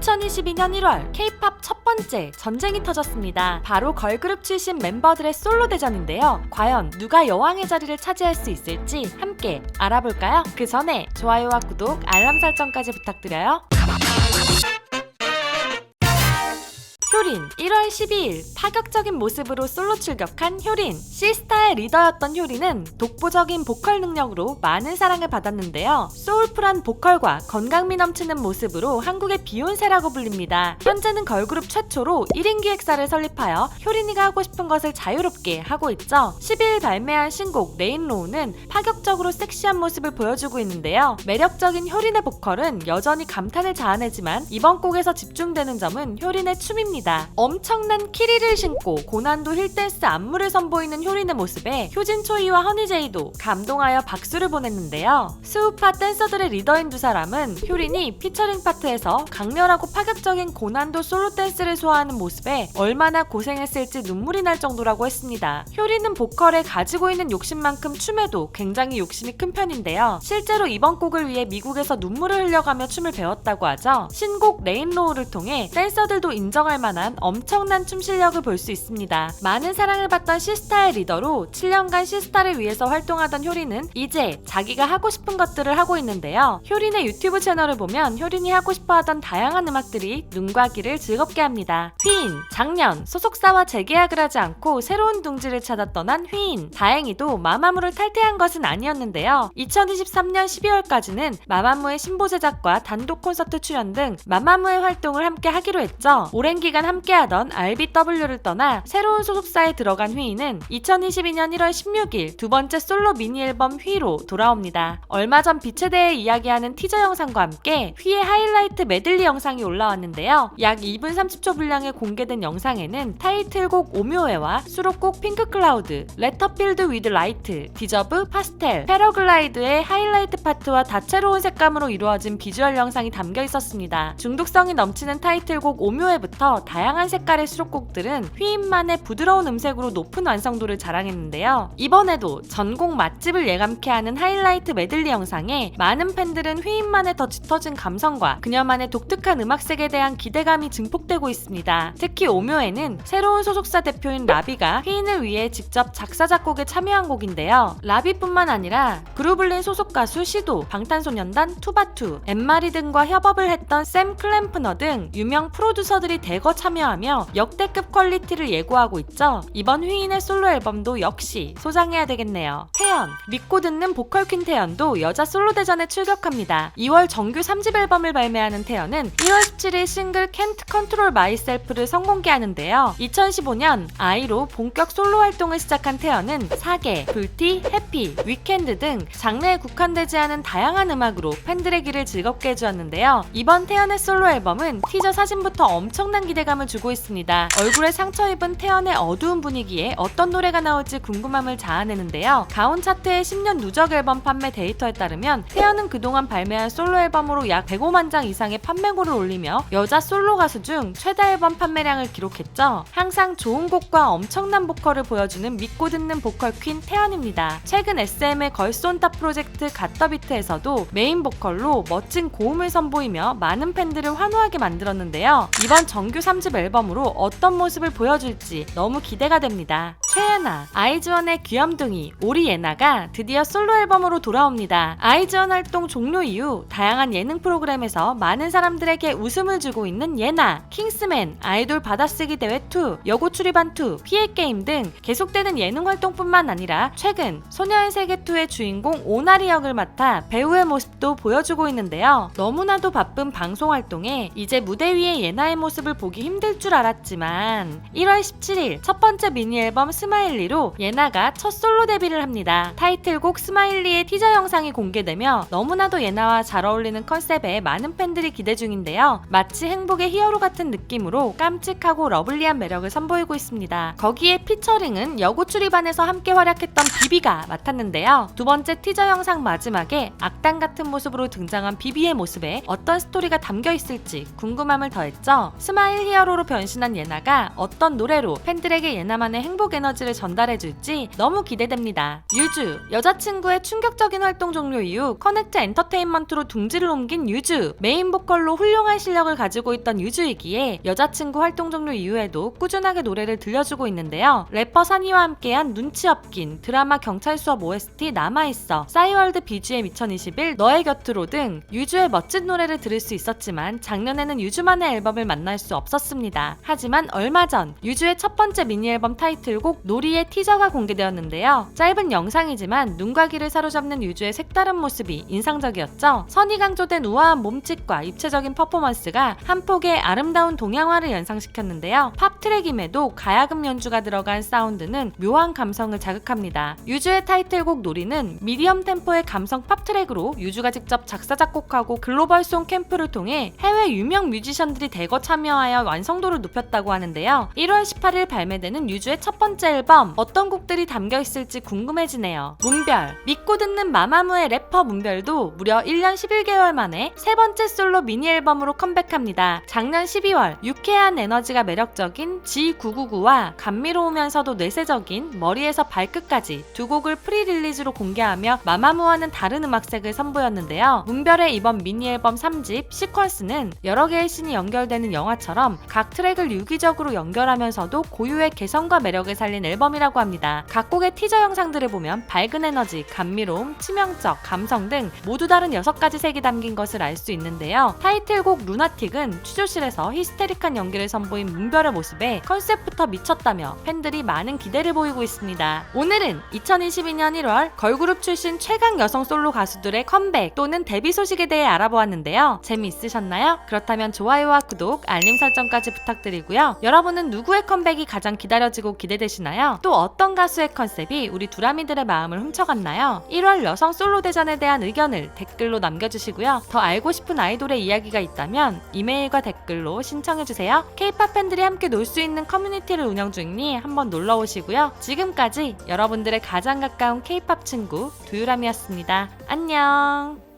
2022년 1월 K-팝 첫 번째 전쟁이 터졌습니다. 바로 걸그룹 출신 멤버들의 솔로 대전인데요. 과연 누가 여왕의 자리를 차지할 수 있을지 함께 알아볼까요? 그 전에 좋아요와 구독, 알람 설정까지 부탁드려요. 효린. 1월 12일 파격적인 모습으로 솔로 출격한 효린. 시스타의 리더였던 효린은 독보적인 보컬 능력으로 많은 사랑을 받았는데요. 소울풀한 보컬과 건강미 넘치는 모습으로 한국의 비욘세라고 불립니다. 현재는 걸그룹 최초로 1인 기획사를 설립하여 효린이가 하고 싶은 것을 자유롭게 하고 있죠. 12일 발매한 신곡 레인로우는 파격적으로 섹시한 모습을 보여주고 있는데요. 매력적인 효린의 보컬은 여전히 감탄을 자아내지만 이번 곡에서 집중되는 점은 효린의 춤입니다. 엄청난 키리를 신고 고난도 힐댄스 안무를 선보이는 효린의 모습에 효진 초이와 허니제이도 감동하여 박수를 보냈는데요. 스우파 댄서들의 리더인 두 사람은 효린이 피처링 파트에서 강렬하고 파격적인 고난도 솔로 댄스를 소화하는 모습에 얼마나 고생했을지 눈물이 날 정도라고 했습니다. 효린은 보컬에 가지고 있는 욕심만큼 춤에도 굉장히 욕심이 큰 편인데요. 실제로 이번 곡을 위해 미국에서 눈물을 흘려가며 춤을 배웠다고 하죠. 신곡 레인로우를 통해 댄서들도 인정할 만한 엄청난 춤 실력을 볼 수 있습니다. 많은 사랑을 받던 시스타의 리더로 7년간 시스타를 위해서 활동하던 효린은 이제 자기가 하고 싶은 것들을 하고 있는데요. 효린의 유튜브 채널을 보면 효린이 하고 싶어 하던 다양한 음악들이 눈과 귀를 즐겁게 합니다. 휘인, 작년 소속사와 재계약을 하지 않고 새로운 둥지를 찾아 떠난 휘인. 다행히도 마마무를 탈퇴한 것은 아니었는데요. 2023년 12월까지는 마마무의 신보 제작과 단독 콘서트 출연 등 마마무의 활동을 함께 하기로 했죠. 오랜 기간 함께 하던 RBW를 떠나 새로운 소속사에 들어간 휘인은 2022년 1월 16일 두 번째 솔로 미니 앨범 휘로 돌아옵니다. 얼마 전 빛에 대해 이야기하는 티저 영상과 함께 휘의 하이라이트 메들리 영상이 올라왔는데요. 약 2분 30초 분량에 공개된 영상에는 타이틀곡 오묘해와 수록곡 핑크클라우드, 레터필드 위드 라이트, 디저브, 파스텔, 패러글라이드의 하이라이트 파트와 다채로운 색감으로 이루어진 비주얼 영상이 담겨 있었습니다. 중독성이 넘치는 타이틀곡 오묘해부터 다 양한 색깔의 수록곡들은 휘인만의 부드러운 음색으로 높은 완성도를 자랑했는데요. 이번에도 전곡 맛집을 예감케 하는 하이라이트 메들리 영상에 많은 팬들은 휘인만의 더 짙어진 감성과 그녀만의 독특한 음악색에 대한 기대감이 증폭되고 있습니다. 특히 오묘에는 새로운 소속사 대표인 라비가 휘인을 위해 직접 작사 작곡에 참여한 곡인데요. 라비뿐만 아니라 그루블린 소속 가수 시도, 방탄소년단, 투바투, 엠마리 등과 협업을 했던 샘 클램프너 등 유명 프로듀서들이 대거 참여 하며 역대급 퀄리티를 예고하고 있죠. 이번 휘인의 솔로 앨범도 역시 소장해야 되겠네요. 태연, 믿고 듣는 보컬 퀸 태연도 여자 솔로 대전에 출격합니다. 2월 정규 3집 앨범을 발매하는 태연은 1월 17일 싱글 Can't Control Myself를 선공개하는데요. 2015년 아이로 본격 솔로 활동을 시작한 태연은 사계, 불티, 해피, 위켄드 등 장르에 국한되지 않은 다양한 음악으로 팬들의 귀를 즐겁게 해주었는데요. 이번 태연의 솔로 앨범은 티저 사진부터 엄청난 기대감을 주고 있습니다. 얼굴에 상처 입은 태연의 어두운 분위기에 어떤 노래가 나올지 궁금함을 자아내는데요. 가온 차트의 10년 누적 앨범 판매 데이터에 따르면 태연은 그동안 발매한 솔로 앨범으로 약 105만 장 이상의 판매고를 올리며 여자 솔로 가수 중 최다 앨범 판매량을 기록했죠. 항상 좋은 곡과 엄청난 보컬을 보여주는 믿고 듣는 보컬 퀸 태연입니다. 최근 SM의 걸스온탑 프로젝트 갓더비트에서도 메인 보컬로 멋진 고음을 선보이며 많은 팬들을 환호하게 만들었는데요. 이번 정규 3집 앨범으로 어떤 모습을 보여줄지 너무 기대가 됩니다. 최예나, 아이즈원의 귀염둥이 오리 예나가 드디어 솔로 앨범으로 돌아옵니다. 아이즈원 활동 종료 이후 다양한 예능 프로그램에서 많은 사람들에게 웃음을 주고 있는 예나, 킹스맨, 아이돌 받아쓰기 대회 2, 여고 출입반 2, 피해 게임 등 계속되는 예능 활동뿐만 아니라 최근 소녀의 세계 2의 주인공 오나리 역을 맡아 배우의 모습도 보여주고 있는데요. 너무나도 바쁜 방송 활동에 이제 무대 위의 예나의 모습을 보기 힘들 줄 알았지만 1월 17일 첫 번째 미니 앨범 스마일리로 예나가 첫 솔로 데뷔를 합니다. 타이틀곡 스마일리의 티저 영상이 공개되며 너무나도 예나와 잘 어울리는 컨셉에 많은 팬들이 기대 중인데요. 마치 행복의 히어로 같은 느낌으로 깜찍하고 러블리한 매력을 선보이고 있습니다. 거기에 피처링은 여고 출입반에서 함께 활약했던 비비가 맡았는데요. 두 번째 티저 영상 마지막에 악당 같은 모습으로 등장한 비비의 모습에 어떤 스토리가 담겨 있을지 궁금함을 더했죠. 스마일 히어로 히어로로 변신한 예나가 어떤 노래로 팬들에게 예나만의 행복 에너지를 전달해줄지 너무 기대됩니다. 유주 여자친구의 충격적인 활동 종료 이후 커넥트 엔터테인먼트로 둥지를 옮긴 유주 메인 보컬로 훌륭한 실력을 가지고 있던 유주이기에 여자친구 활동 종료 이후에도 꾸준하게 노래를 들려주고 있는데요. 래퍼 산이와 함께한 눈치 없긴 드라마 경찰 수업 OST 남아있어 싸이월드 BGM 2021 너의 곁으로 등 유주의 멋진 노래를 들을 수 있었지만 작년에는 유주만의 앨범을 만날 수 없었습니다. 하지만 얼마 전 유주의 첫 번째 미니 앨범 타이틀곡 놀이의 티저가 공개되었는데요. 짧은 영상이지만 눈과 귀를 사로잡는 유주의 색다른 모습이 인상적이었죠. 선이 강조된 우아한 몸짓과 입체적인 퍼포먼스가 한 폭의 아름다운 동양화를 연상시켰는데요. 팝 트랙임에도 가야금 연주가 들어간 사운드는 묘한 감성을 자극합니다. 유주의 타이틀곡 놀이는 미디엄 템포의 감성 팝 트랙으로 유주가 직접 작사 작곡하고 글로벌 송 캠프를 통해 해외 유명 뮤지션들이 대거 참여하여 완성 도를 높였다고 하는데요. 1월 18일 발매되는 유주의 첫 번째 앨범 어떤 곡들이 담겨 있을지 궁금해지네요. 문별 믿고 듣는 마마무의 래퍼 문별도 무려 1년 11개월 만에 세 번째 솔로 미니 앨범으로 컴백합니다. 작년 12월 유쾌한 에너지가 매력적인 G999와 감미로우면서도 뇌세적인 머리에서 발끝까지 두 곡을 프리 릴리즈로 공개하며 마마무와는 다른 음악색을 선보였는데요. 문별의 이번 미니 앨범 3집 시퀀스는 여러 개의 씬이 연결되는 영화처럼 각 트랙을 유기적으로 연결하면서도 고유의 개성과 매력을 살린 앨범이라고 합니다. 각 곡의 티저 영상들을 보면 밝은 에너지, 감미로움, 치명적, 감성 등 모두 다른 6가지 색이 담긴 것을 알 수 있는데요. 타이틀곡 루나틱은 취조실에서 히스테릭한 연기를 선보인 문별의 모습에 컨셉부터 미쳤다며 팬들이 많은 기대를 보이고 있습니다. 오늘은 2022년 1월 걸그룹 출신 최강 여성 솔로 가수들의 컴백 또는 데뷔 소식에 대해 알아보았는데요. 재미있으셨나요? 그렇다면 좋아요와 구독, 알림 설정까지 부탁드리고요. 여러분은 누구의 컴백이 가장 기다려지고 기대되시나요? 또 어떤 가수의 컨셉이 우리 두라미들의 마음을 훔쳐갔나요? 1월 여성 솔로 대전에 대한 의견을 댓글로 남겨주시고요. 더 알고 싶은 아이돌의 이야기가 있다면 이메일과 댓글로 신청해주세요. K-팝 팬들이 함께 놀 수 있는 커뮤니티를 운영 중이니 한번 놀러 오시고요. 지금까지 여러분들의 가장 가까운 K-팝 친구 두유람이었습니다. 안녕.